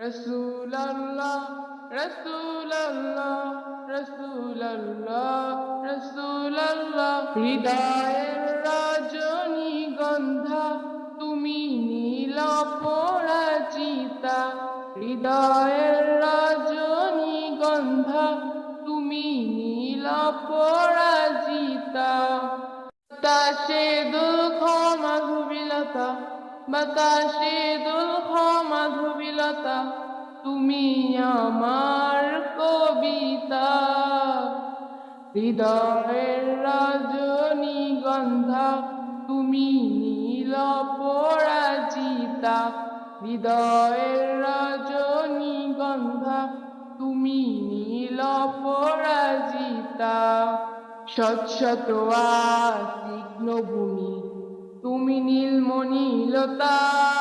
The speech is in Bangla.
রসুল্লাহ রসুল্লাহ রসুল্লাহ রসুল্লাহ হৃদয়ের রজনীগন্ধা, তুমি নীল পরাজিতা হৃদয়ের রজনীগন্ধা, তুমি নীল পরাজিতা বাতাসে দুঃখ মাধুবিলতা বাতাসে মাধুবিলতা তুমি আমার কবিতা। হৃদয়ের রজনীগন্ধা, তুমি নীল পরাজিতা হৃদয়ের রজনীগন্ধা, তুমি নীল পরাজিতা শত সিগ্ন ভূমি, তুমি নীলমণিলতা কাশফুলে